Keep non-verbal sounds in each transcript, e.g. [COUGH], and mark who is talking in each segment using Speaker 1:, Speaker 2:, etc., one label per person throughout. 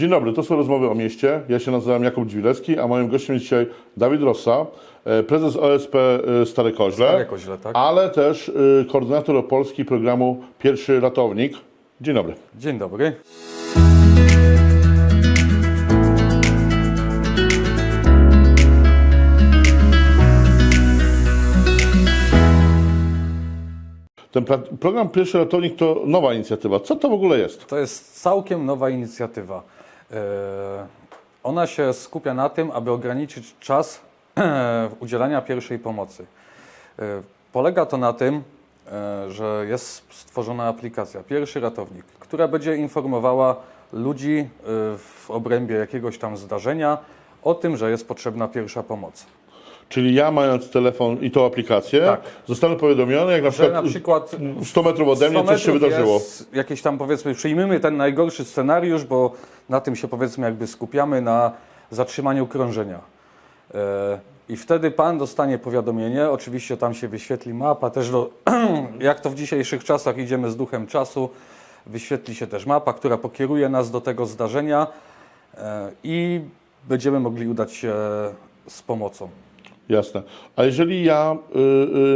Speaker 1: Dzień dobry, to są rozmowy o mieście. Ja się nazywam Jakub Dźwilecki, a moim gościem jest dzisiaj Dawid Rossa, e, prezes OSP e, Stare Koźle,
Speaker 2: Stare Koźle, tak.
Speaker 1: ale też e, koordynator opolski programu Pierwszy Ratownik. Dzień dobry.
Speaker 2: Dzień dobry.
Speaker 1: Ten program Pierwszy Ratownik to nowa inicjatywa. Co to w ogóle jest?
Speaker 2: To jest całkiem nowa inicjatywa. E, Ona się skupia na tym, aby ograniczyć czas udzielania pierwszej pomocy. E, Polega to na tym, e, że jest stworzona aplikacja Pierwszy Ratownik, która będzie informowała ludzi e, w obrębie jakiegoś tam zdarzenia o tym, że jest potrzebna pierwsza pomoc.
Speaker 1: Czyli ja mając telefon i tą aplikację,
Speaker 2: Tak.
Speaker 1: zostanę powiadomiony, jak na przykład,
Speaker 2: na przykład
Speaker 1: 100 metrów ode mnie
Speaker 2: 100
Speaker 1: coś się wydarzyło.
Speaker 2: Jakieś tam powiedzmy, przyjmijmy ten najgorszy scenariusz, bo na tym się powiedzmy jakby skupiamy na zatrzymaniu krążenia. E, I wtedy pan dostanie powiadomienie, oczywiście tam się wyświetli mapa, też do, [CLEARS THROAT] jak to w dzisiejszych czasach idziemy z duchem czasu, wyświetli się też mapa, która pokieruje nas do tego zdarzenia e, i będziemy mogli udać się z pomocą.
Speaker 1: Jasne. A jeżeli ja y,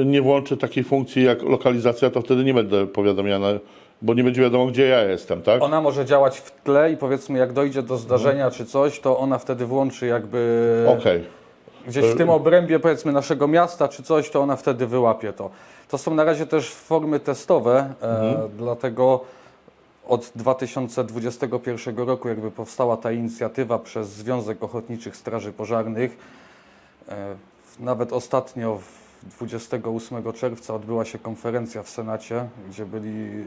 Speaker 1: y, nie włączę takiej funkcji jak lokalizacja, to wtedy nie będę powiadamiany, bo nie będzie wiadomo, gdzie ja jestem, tak?
Speaker 2: Ona może działać w tle i powiedzmy jak dojdzie do zdarzenia czy coś, to ona wtedy włączy jakby
Speaker 1: Okej.
Speaker 2: gdzieś w tym obrębie powiedzmy naszego miasta czy coś, to ona wtedy wyłapie to. To są na razie też formy testowe, e, dlatego od 2021 roku jakby powstała ta inicjatywa przez Związek Ochotniczych Straży Pożarnych. E, nawet ostatnio w 28 czerwca odbyła się konferencja w Senacie, gdzie byli e,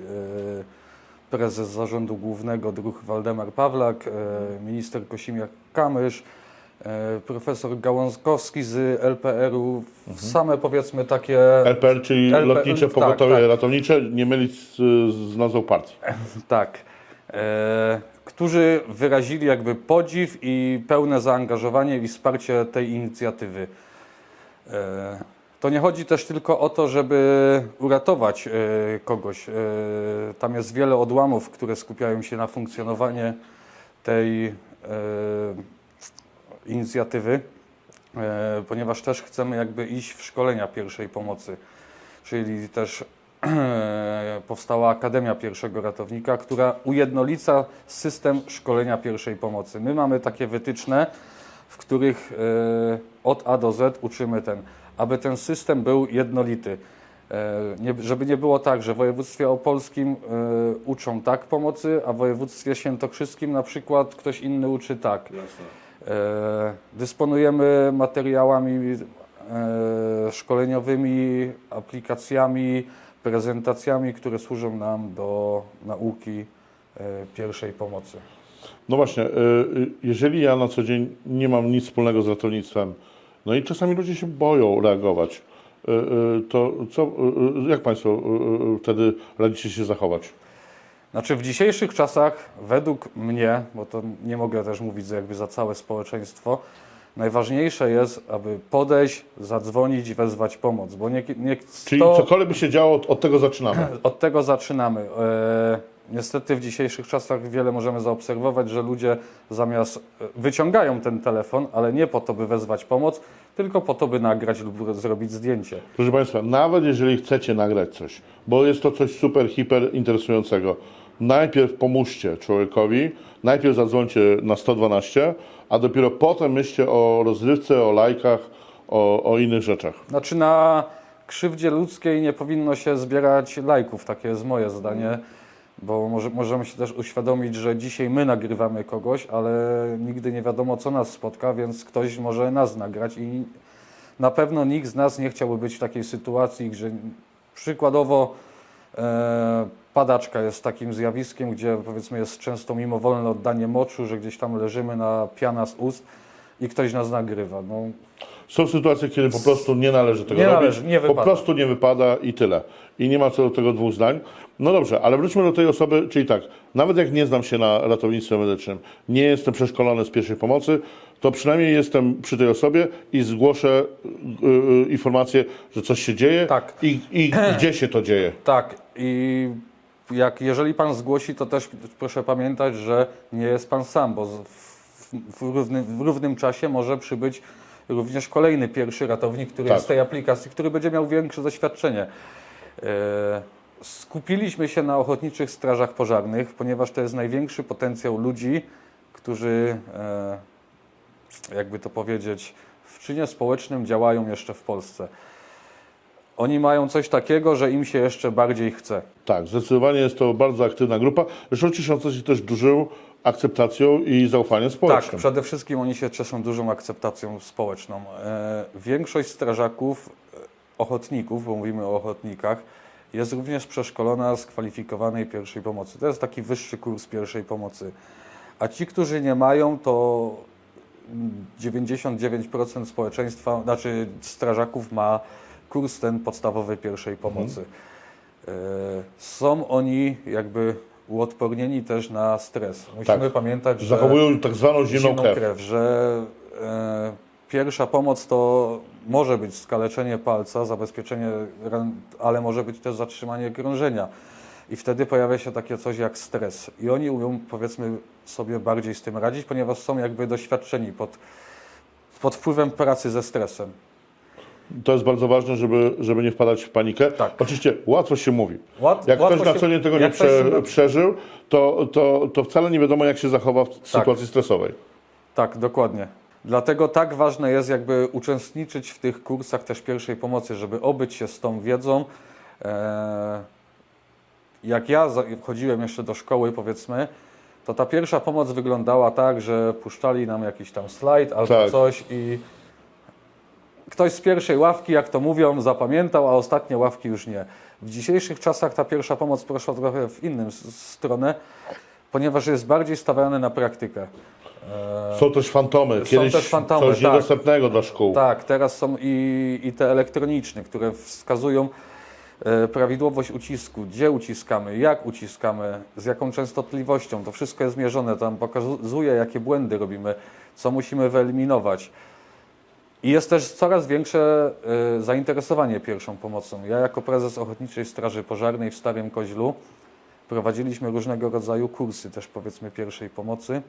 Speaker 2: prezes zarządu głównego druh Waldemar Pawlak, e, minister Kosimiak-Kamysz, e, profesor Gałązkowski z LPR-u. Same powiedzmy takie...
Speaker 1: LPR, czyli
Speaker 2: LPR,
Speaker 1: Lotnicze
Speaker 2: tak,
Speaker 1: Pogotowie
Speaker 2: tak.
Speaker 1: Ratownicze, nie mylić z, z nazwą partii. [LAUGHS]
Speaker 2: Tak. E, którzy wyrazili jakby podziw i pełne zaangażowanie i wsparcie tej inicjatywy. E, to nie chodzi też tylko o to, żeby uratować e, kogoś. E, tam jest wiele odłamów, które skupiają się na funkcjonowanie tej inicjatywy, ponieważ też chcemy jakby iść w szkolenia pierwszej pomocy, czyli też powstała Akademia Pierwszego Ratownika, która ujednolica system szkolenia pierwszej pomocy. My mamy takie wytyczne, w których e, od A do Z uczymy ten, aby ten system był jednolity. E, Nie, żeby nie było tak, że w województwie opolskim e, uczą tak pomocy, a w województwie świętokrzyskim na przykład ktoś inny uczy tak. E, Dysponujemy materiałami szkoleniowymi, aplikacjami, prezentacjami, które służą nam do nauki pierwszej pomocy.
Speaker 1: No właśnie, y, y, jeżeli ja na co dzień nie mam nic wspólnego z ratownictwem, no i czasami ludzie się boją reagować, y, to co, jak Państwo wtedy radzicie się zachować?
Speaker 2: Znaczy w dzisiejszych czasach, według mnie, bo to nie mogę też mówić jakby za całe społeczeństwo, najważniejsze jest, aby podejść, zadzwonić i wezwać pomoc, bo nie, nie
Speaker 1: Czyli cokolwiek by się działo, od, od tego zaczynamy.
Speaker 2: Od tego zaczynamy. E, niestety w dzisiejszych czasach wiele możemy zaobserwować, że ludzie zamiast e, wyciągają ten telefon, ale nie po to, by wezwać pomoc, tylko po to, by nagrać lub zrobić zdjęcie.
Speaker 1: Proszę Państwa, nawet jeżeli chcecie nagrać coś, bo jest to coś super, hiper interesującego, najpierw pomóżcie człowiekowi, najpierw zadzwońcie na 112, a dopiero potem myślcie o rozrywce, o lajkach, o, o innych rzeczach.
Speaker 2: Znaczy na krzywdzie ludzkiej nie powinno się zbierać lajków, takie jest moje zdanie, bo może, możemy się też uświadomić, że dzisiaj my nagrywamy kogoś, ale nigdy nie wiadomo, co nas spotka, więc ktoś może nas nagrać i na pewno nikt z nas nie chciałby być w takiej sytuacji, że przykładowo e, padaczka jest takim zjawiskiem, gdzie powiedzmy jest często mimowolne oddanie moczu, że gdzieś tam leżymy na piana z ust i ktoś nas nagrywa. No,
Speaker 1: Są sytuacje, kiedy po prostu nie należy tego
Speaker 2: Nie
Speaker 1: robić.
Speaker 2: należy, nie
Speaker 1: po
Speaker 2: wypada.
Speaker 1: prostu nie wypada i tyle. I nie ma co do tego dwóch zdań. No dobrze, ale wróćmy do tej osoby, czyli tak, nawet jak nie znam się na ratownictwie medycznym, nie jestem przeszkolony z pierwszej pomocy, to przynajmniej jestem przy tej osobie i zgłoszę y, y, informację, że coś się dzieje
Speaker 2: Tak.
Speaker 1: i, i [CLEARS THROAT] gdzie się to dzieje.
Speaker 2: Tak, i jak jeżeli pan zgłosi, to też proszę pamiętać, że nie jest pan sam, bo w, w, równym, w równym czasie może przybyć również kolejny pierwszy ratownik, który
Speaker 1: Tak.
Speaker 2: jest z tej aplikacji, który będzie miał większe doświadczenie. E, Skupiliśmy się na ochotniczych strażach pożarnych, ponieważ to jest największy potencjał ludzi, którzy, e, jakby to powiedzieć, w czynie społecznym działają jeszcze w Polsce. Oni mają coś takiego, że im się jeszcze bardziej chce.
Speaker 1: Tak, zdecydowanie jest to bardzo aktywna grupa, zresztą ciesząca się też dużą akceptacją i zaufaniem
Speaker 2: Tak,
Speaker 1: społecznym.
Speaker 2: przede wszystkim oni się cieszą dużą akceptacją społeczną. E, większość strażaków, e, ochotników, bo mówimy o ochotnikach, jest również przeszkolona z kwalifikowanej pierwszej pomocy. To jest taki wyższy kurs pierwszej pomocy. A ci, którzy nie mają, to mm, 99% społeczeństwa, znaczy strażaków ma kurs ten podstawowy pierwszej pomocy. E, Są oni jakby uodpornieni też na stres. Musimy
Speaker 1: Tak.
Speaker 2: pamiętać, że
Speaker 1: Zachowują tak zwaną zimną, krew.
Speaker 2: krew, że e, pierwsza pomoc to może być skaleczenie palca, zabezpieczenie, ran, ale może być też zatrzymanie krążenia. I wtedy pojawia się takie coś jak stres. I oni umią, powiedzmy, sobie bardziej z tym radzić, ponieważ są jakby doświadczeni pod, pod wpływem pracy ze stresem.
Speaker 1: To jest bardzo ważne, żeby, żeby nie wpadać w panikę.
Speaker 2: Tak.
Speaker 1: Oczywiście łatwo się mówi.
Speaker 2: Łat,
Speaker 1: Jak ktoś na co dzień tego nie prze,
Speaker 2: się-
Speaker 1: przeżył, to, to, to wcale nie wiadomo, jak się zachowa w sytuacji stresowej.
Speaker 2: Tak, dokładnie. Dlatego tak ważne jest jakby uczestniczyć w tych kursach też pierwszej pomocy, żeby obyć się z tą wiedzą. Eee, Jak ja za- chodziłem jeszcze do szkoły, powiedzmy, to ta pierwsza pomoc wyglądała tak, że puszczali nam jakiś tam slajd albo
Speaker 1: Tak.
Speaker 2: coś i ktoś z pierwszej ławki, jak to mówią, zapamiętał, a ostatnie ławki już nie. W dzisiejszych czasach ta pierwsza pomoc poszła trochę w innym s- stronę, ponieważ jest bardziej stawiane na praktykę. Eee,
Speaker 1: Są też fantomy.
Speaker 2: Są
Speaker 1: Kiedyś
Speaker 2: też fantomy,
Speaker 1: coś
Speaker 2: tak.
Speaker 1: niedostępnego dla szkół.
Speaker 2: Tak, teraz są i, i te elektroniczne, które wskazują e, prawidłowość ucisku, gdzie uciskamy, jak uciskamy, z jaką częstotliwością. To wszystko jest mierzone, tam pokazuje, jakie błędy robimy, co musimy wyeliminować. I jest też coraz większe e, zainteresowanie pierwszą pomocą. Ja jako prezes Ochotniczej Straży Pożarnej w Starym Koźlu prowadziliśmy różnego rodzaju kursy też powiedzmy pierwszej pomocy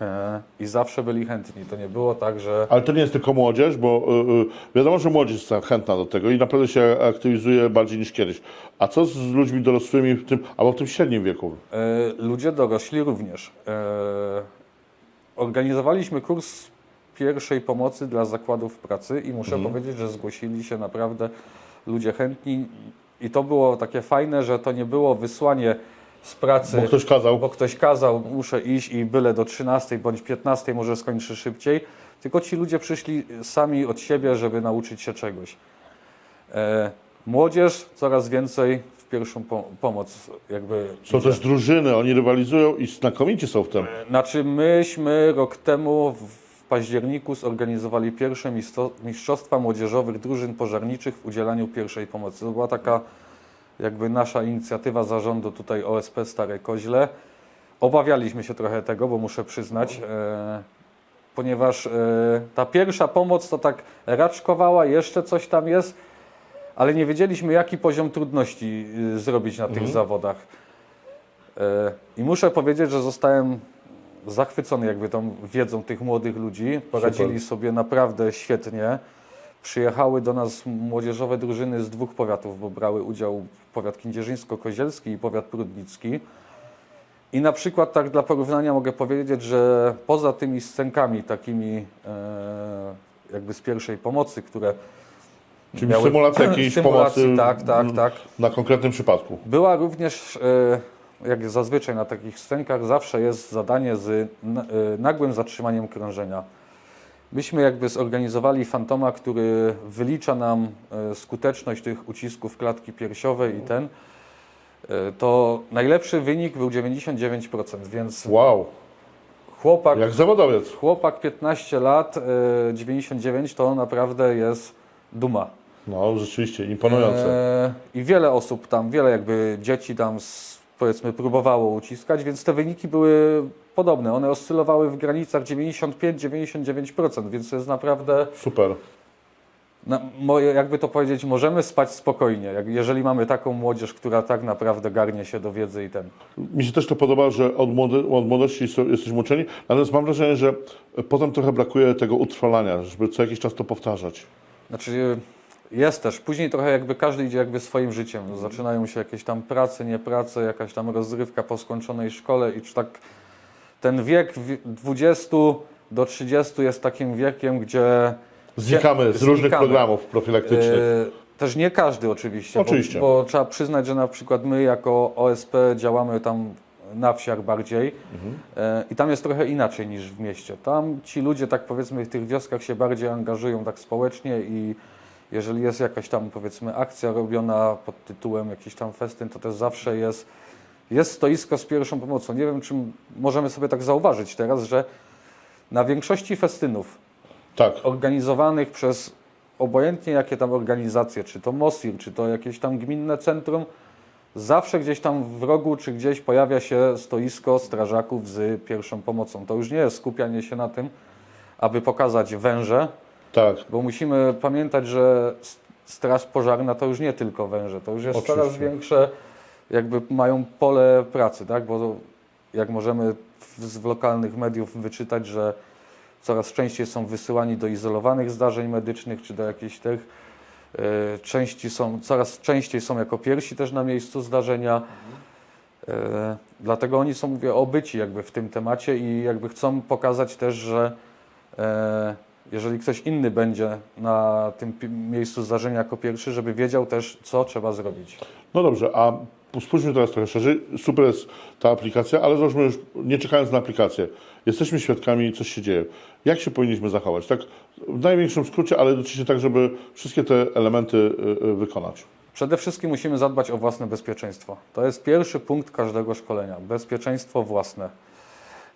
Speaker 2: e, i zawsze byli chętni. To nie było tak, że
Speaker 1: Ale to nie jest tylko młodzież, bo y, y, wiadomo, że młodzież jest chętna do tego i naprawdę się aktywizuje bardziej niż kiedyś. A co z ludźmi dorosłymi w tym, albo w tym średnim wieku?
Speaker 2: E, Ludzie dorośli również. E, Organizowaliśmy kurs pierwszej pomocy dla zakładów pracy i muszę
Speaker 1: Mhm.
Speaker 2: powiedzieć, że zgłosili się naprawdę ludzie chętni i to było takie fajne, że to nie było wysłanie z pracy,
Speaker 1: Bo ktoś kazał.
Speaker 2: bo ktoś kazał, muszę iść i byle do 13 bądź 15 może skończy szybciej, tylko ci ludzie przyszli sami od siebie, żeby nauczyć się czegoś. E, Młodzież coraz więcej w pierwszą po- pomoc jakby
Speaker 1: Są
Speaker 2: idzie.
Speaker 1: też drużyny, oni rywalizują i znakomici są w tym.
Speaker 2: Znaczy myśmy rok temu w październiku zorganizowali pierwsze mistrzostwa młodzieżowych drużyn pożarniczych w udzielaniu pierwszej pomocy. To była taka jakby nasza inicjatywa zarządu tutaj OSP Stare Koźle. Obawialiśmy się trochę tego, bo muszę przyznać, e, ponieważ e, ta pierwsza pomoc to tak raczkowała, jeszcze coś tam jest, ale nie wiedzieliśmy jaki poziom trudności y, zrobić na tych zawodach. E, I muszę powiedzieć, że zostałem zachwycony jakby tą wiedzą tych młodych ludzi. Poradzili sobie naprawdę świetnie. Przyjechały do nas młodzieżowe drużyny z dwóch powiatów, bo brały udział powiat kędzierzyńsko-kozielski i powiat prudnicki. I na przykład tak dla porównania mogę powiedzieć, że poza tymi scenkami takimi e, jakby z pierwszej pomocy, które
Speaker 1: Czyli
Speaker 2: miały-
Speaker 1: symulacja [CLEARS THROAT] jakiejś
Speaker 2: symulacji,
Speaker 1: pomocy
Speaker 2: tak, tak, tak.
Speaker 1: na konkretnym przypadku.
Speaker 2: Była również, e, jak zazwyczaj na takich scenkach, zawsze jest zadanie z e, nagłym zatrzymaniem krążenia. Myśmy jakby zorganizowali fantoma, który wylicza nam e, skuteczność tych ucisków klatki piersiowej i ten. E, To najlepszy wynik był 99%, więc
Speaker 1: Wow,
Speaker 2: chłopak,
Speaker 1: jak zawodowiec.
Speaker 2: chłopak 15 lat, e, 99 to naprawdę jest duma.
Speaker 1: No, rzeczywiście, imponujące.
Speaker 2: I wiele osób tam, wiele jakby dzieci tam s- powiedzmy próbowało uciskać, więc te wyniki były podobne. One oscylowały w granicach 95-99%, więc to jest naprawdę
Speaker 1: Super.
Speaker 2: na, moje, jakby to powiedzieć, możemy spać spokojnie, jeżeli mamy taką młodzież, która tak naprawdę garnie się do wiedzy i ten.
Speaker 1: Mi się też to podoba, że od, młody, od młodości jesteśmy uczeni, natomiast mam wrażenie, że potem trochę brakuje tego utrwalania, żeby co jakiś czas to powtarzać.
Speaker 2: Znaczy jest też, później trochę jakby każdy idzie jakby swoim życiem. Zaczynają się jakieś tam prace, nie prace, jakaś tam rozrywka po skończonej szkole i czy tak ten wiek wi- 20 do 30 jest takim wiekiem, gdzie
Speaker 1: Znikamy z różnych
Speaker 2: Znikamy.
Speaker 1: programów profilaktycznych.
Speaker 2: E, Też nie każdy oczywiście,
Speaker 1: Oczywiście.
Speaker 2: Bo, bo trzeba przyznać, że na przykład my jako OSP działamy tam na wsiach bardziej e, i tam jest trochę inaczej niż w mieście. Tam ci ludzie, tak powiedzmy, w tych wioskach się bardziej angażują tak społecznie i jeżeli jest jakaś tam powiedzmy akcja robiona pod tytułem jakiś tam festyn, to też zawsze jest, jest stoisko z pierwszą pomocą. Nie wiem, czy możemy sobie tak zauważyć teraz, że na większości festynów
Speaker 1: tak,
Speaker 2: organizowanych przez obojętnie jakie tam organizacje, czy to MOSIR, czy to jakieś tam gminne centrum, zawsze gdzieś tam w rogu, czy gdzieś pojawia się stoisko strażaków z pierwszą pomocą. To już nie jest skupianie się na tym, aby pokazać węże,
Speaker 1: tak.
Speaker 2: bo musimy pamiętać, że straż pożarna to już nie tylko węże, to już jest
Speaker 1: Oczywiście.
Speaker 2: coraz większe, jakby mają pole pracy, tak? Bo jak możemy z lokalnych mediów wyczytać, że coraz częściej są wysyłani do izolowanych zdarzeń medycznych, czy do jakichś tych e, części są, coraz częściej są jako pierwsi też na miejscu zdarzenia. E, dlatego oni są, mówię, obyci jakby w tym temacie i jakby chcą pokazać też, że e, jeżeli ktoś inny będzie na tym miejscu zdarzenia jako pierwszy, żeby wiedział też, co trzeba zrobić.
Speaker 1: No dobrze, a spójrzmy teraz trochę szerzej. Super jest ta aplikacja, ale załóżmy już, nie czekając na aplikację, jesteśmy świadkami, coś się dzieje. Jak się powinniśmy zachować? Tak w największym skrócie, ale oczywiście tak, żeby wszystkie te elementy y, y, wykonać.
Speaker 2: Przede wszystkim musimy zadbać o własne bezpieczeństwo. To jest pierwszy punkt każdego szkolenia. Bezpieczeństwo własne.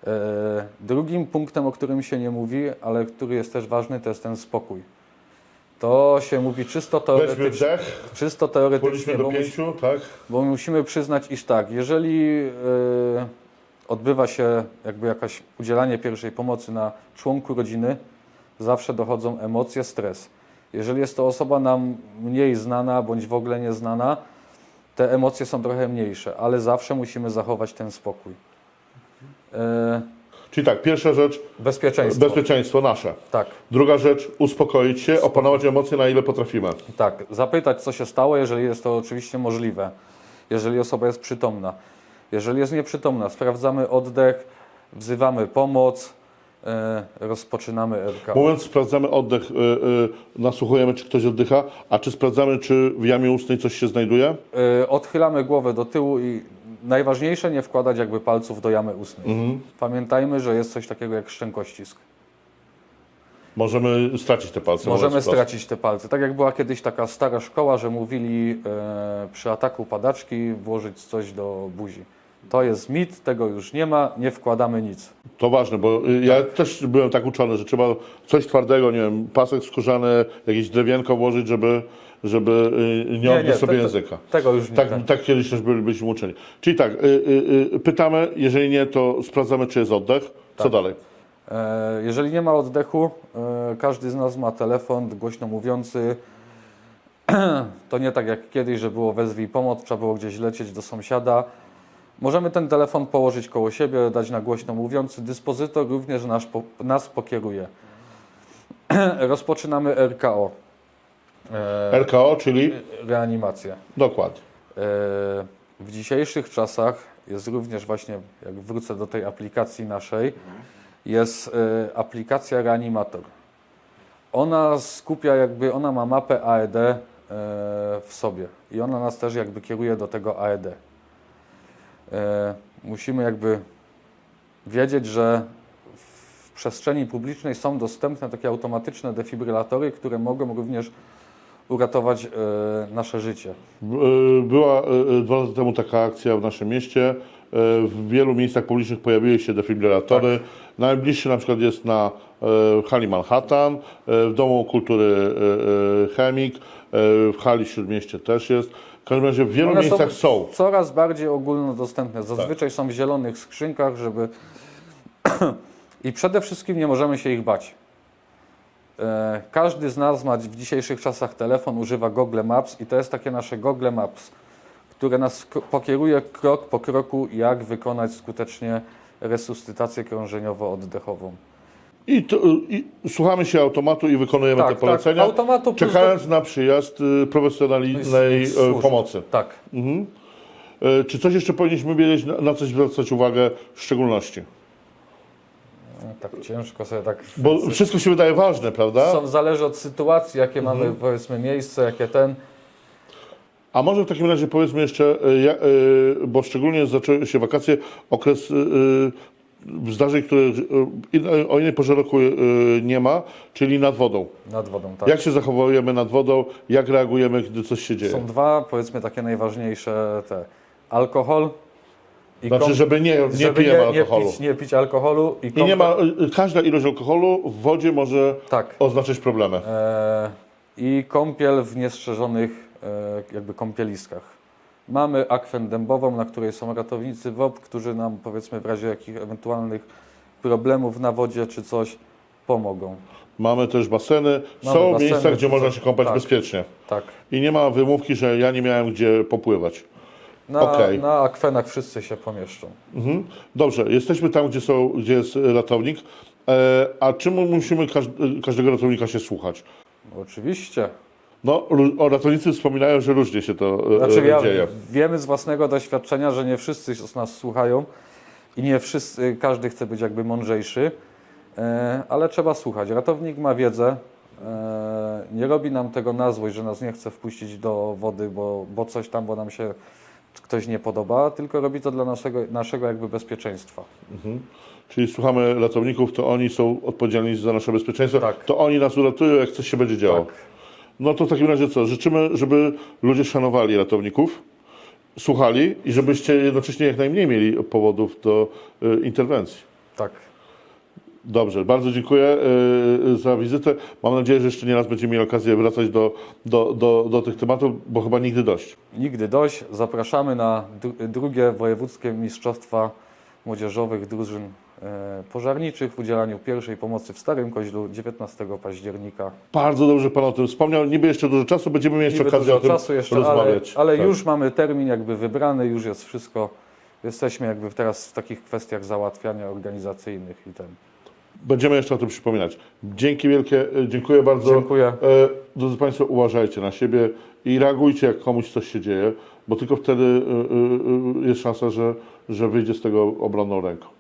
Speaker 2: E, Drugim punktem, o którym się nie mówi, ale który jest też ważny, to jest ten spokój. To się mówi czysto teoretycznie,
Speaker 1: wdech,
Speaker 2: czysto teoretycznie
Speaker 1: do
Speaker 2: bo,
Speaker 1: pięciu, tak?
Speaker 2: bo musimy przyznać, iż tak, jeżeli e, odbywa się jakby jakaś udzielanie pierwszej pomocy na członku rodziny, zawsze dochodzą emocje, stres. Jeżeli jest to osoba nam mniej znana bądź w ogóle nieznana, te emocje są trochę mniejsze, ale zawsze musimy zachować ten spokój. E,
Speaker 1: Czyli tak, pierwsza rzecz,
Speaker 2: bezpieczeństwo.
Speaker 1: bezpieczeństwo nasze.
Speaker 2: tak,
Speaker 1: Druga rzecz, uspokoić się, opanować emocje na ile potrafimy.
Speaker 2: tak. Zapytać, co się stało, jeżeli jest to oczywiście możliwe. Jeżeli osoba jest przytomna. Jeżeli jest nieprzytomna, sprawdzamy oddech, wzywamy pomoc, e, rozpoczynamy RKO.
Speaker 1: Mówiąc, sprawdzamy oddech, y, y, nasłuchujemy, czy ktoś oddycha, a czy sprawdzamy, czy w jamie ustnej coś się znajduje?
Speaker 2: Odchylamy głowę do tyłu i najważniejsze nie wkładać jakby palców do jamy ustnej.
Speaker 1: Mhm.
Speaker 2: Pamiętajmy, że jest coś takiego jak szczękościsk.
Speaker 1: Możemy stracić te palce.
Speaker 2: Możemy stracić te palce. Tak jak była kiedyś taka stara szkoła, że mówili e, przy ataku padaczki włożyć coś do buzi. To jest mit, tego już nie ma, nie wkładamy nic.
Speaker 1: To ważne, bo y, ja też byłem tak uczony, że trzeba coś twardego, nie wiem, pasek skórzany, jakieś drewienko włożyć, żeby, żeby y, nie odbić sobie
Speaker 2: te- te-
Speaker 1: języka.
Speaker 2: Tego już nie.
Speaker 1: Tak,
Speaker 2: ten.
Speaker 1: tak kiedyś też byli, byliśmy uczeni. Czyli tak, y, y, y, pytamy, jeżeli nie, to sprawdzamy, czy jest oddech. Co
Speaker 2: Tak.
Speaker 1: dalej?
Speaker 2: E, Jeżeli nie ma oddechu, e, każdy z nas ma telefon głośno mówiący. [CLEARS THROAT] To nie tak jak kiedyś, że było wezwij pomoc, trzeba było gdzieś lecieć do sąsiada. Możemy ten telefon położyć koło siebie, dać na głośno mówiący. Dyspozytor również nas, nas pokieruje. [CLEARS THROAT] Rozpoczynamy RKO. E,
Speaker 1: RKO, czyli
Speaker 2: reanimację.
Speaker 1: dokładnie.
Speaker 2: E, W dzisiejszych czasach jest również właśnie, jak wrócę do tej aplikacji naszej, jest e, aplikacja Reanimator. Ona skupia jakby, ona ma mapę AED e, w sobie i ona nas też jakby kieruje do tego AED. E, Musimy jakby wiedzieć, że w przestrzeni publicznej są dostępne takie automatyczne defibrylatory, które mogą również uratować e, nasze życie.
Speaker 1: Y, Była y, dwa lata temu taka akcja w naszym mieście. W wielu miejscach publicznych pojawiły się defibrylatory. Najbliższy na przykład jest na hali Manhattan, w Domu Kultury Chemik, w hali Śródmieście też jest. W każdym razie w wielu
Speaker 2: One
Speaker 1: miejscach są.
Speaker 2: coraz bardziej ogólnodostępne. Zazwyczaj są w zielonych skrzynkach, żeby. [CLEARS THROAT] I przede wszystkim nie możemy się ich bać. E, Każdy z nas ma w dzisiejszych czasach telefon, używa Google Maps i to jest takie nasze Google Maps, które nas pokieruje krok po kroku, jak wykonać skutecznie resuscytację krążeniowo-oddechową.
Speaker 1: I, to, i słuchamy się automatu i wykonujemy
Speaker 2: Tak,
Speaker 1: te
Speaker 2: tak,
Speaker 1: polecenia,
Speaker 2: automatu plus
Speaker 1: czekając na przyjazd y, profesjonalnej
Speaker 2: Służb.
Speaker 1: pomocy.
Speaker 2: Tak.
Speaker 1: E, Czy coś jeszcze powinniśmy wiedzieć, na, na coś zwracać uwagę w szczególności?
Speaker 2: Tak ciężko sobie tak...
Speaker 1: Bo wszystko się wydaje ważne, prawda?
Speaker 2: Są, zależy od sytuacji, jakie mamy
Speaker 1: Mhm.
Speaker 2: powiedzmy miejsce, jakie ten.
Speaker 1: A może w takim razie powiedzmy jeszcze, e, e, bo szczególnie zaczęły się wakacje, okres e, zdarzeń, które o innej porze roku nie ma, czyli nad wodą.
Speaker 2: Nad wodą, tak.
Speaker 1: Jak się zachowujemy nad wodą, jak reagujemy, gdy coś się dzieje?
Speaker 2: Są dwa, powiedzmy, takie najważniejsze te. Alkohol i
Speaker 1: Znaczy, żeby nie, nie
Speaker 2: żeby
Speaker 1: pijemy
Speaker 2: nie, nie,
Speaker 1: alkoholu.
Speaker 2: pić, nie pić alkoholu i,
Speaker 1: I nie ma, każda ilość alkoholu w wodzie może
Speaker 2: Tak.
Speaker 1: oznaczać problemy.
Speaker 2: E, I kąpiel w niestrzeżonych e, jakby kąpieliskach. Mamy akwę dębową, na której są ratownicy WOP, którzy nam powiedzmy w razie jakichś ewentualnych problemów na wodzie czy coś pomogą.
Speaker 1: Mamy też baseny.
Speaker 2: Mamy
Speaker 1: Są
Speaker 2: baseny,
Speaker 1: miejsca, gdzie można się kąpać
Speaker 2: Tak.
Speaker 1: bezpiecznie.
Speaker 2: Tak.
Speaker 1: I nie ma wymówki, że ja nie miałem gdzie popływać.
Speaker 2: Na,
Speaker 1: Okej.
Speaker 2: na akwenach wszyscy się pomieszczą.
Speaker 1: Mhm. Dobrze, jesteśmy tam, gdzie, są, gdzie jest e, ratownik. E, a czemu musimy każ, każdego ratownika się słuchać?
Speaker 2: Oczywiście.
Speaker 1: No, o ratownicy wspominają, że różnie się to e,
Speaker 2: Znaczy, ja,
Speaker 1: dzieje.
Speaker 2: wiemy z własnego doświadczenia, że nie wszyscy z nas słuchają i nie wszyscy, każdy chce być jakby mądrzejszy, e, ale trzeba słuchać. Ratownik ma wiedzę, e, nie robi nam tego na złość, że nas nie chce wpuścić do wody, bo, bo coś tam, bo nam się ktoś nie podoba, tylko robi to dla naszego, naszego jakby bezpieczeństwa.
Speaker 1: Czyli słuchamy ratowników, to oni są odpowiedzialni za nasze bezpieczeństwo.
Speaker 2: Tak.
Speaker 1: To oni nas uratują, jak coś się będzie działo.
Speaker 2: Tak.
Speaker 1: No to w takim razie co? Życzymy, żeby ludzie szanowali ratowników, słuchali i żebyście jednocześnie jak najmniej mieli powodów do e, interwencji.
Speaker 2: Tak.
Speaker 1: Dobrze, bardzo dziękuję y, za wizytę. Mam nadzieję, że jeszcze nie raz będziemy mieli okazję wracać do, do, do, do tych tematów, bo chyba nigdy dość.
Speaker 2: Nigdy dość. Zapraszamy na dru- drugie wojewódzkie mistrzostwa młodzieżowych drużyn e, pożarniczych w udzielaniu pierwszej pomocy w Starym Koźlu 19 października.
Speaker 1: Bardzo dobrze Pan o tym wspomniał. Niby jeszcze dużo czasu, będziemy mieli jeszcze
Speaker 2: Niby
Speaker 1: okazję o tym
Speaker 2: czasu jeszcze, ale,
Speaker 1: rozmawiać.
Speaker 2: ale
Speaker 1: Tak.
Speaker 2: już mamy termin jakby wybrany, już jest wszystko. Jesteśmy jakby teraz w takich kwestiach załatwiania organizacyjnych i ten.
Speaker 1: Będziemy jeszcze o tym przypominać. Dzięki wielkie, y, dziękuję bardzo.
Speaker 2: Dziękuję.
Speaker 1: E, Drodzy Państwo, uważajcie na siebie i reagujcie, jak komuś coś się dzieje, bo tylko wtedy y, jest szansa, że, że wyjdzie z tego obronną ręką.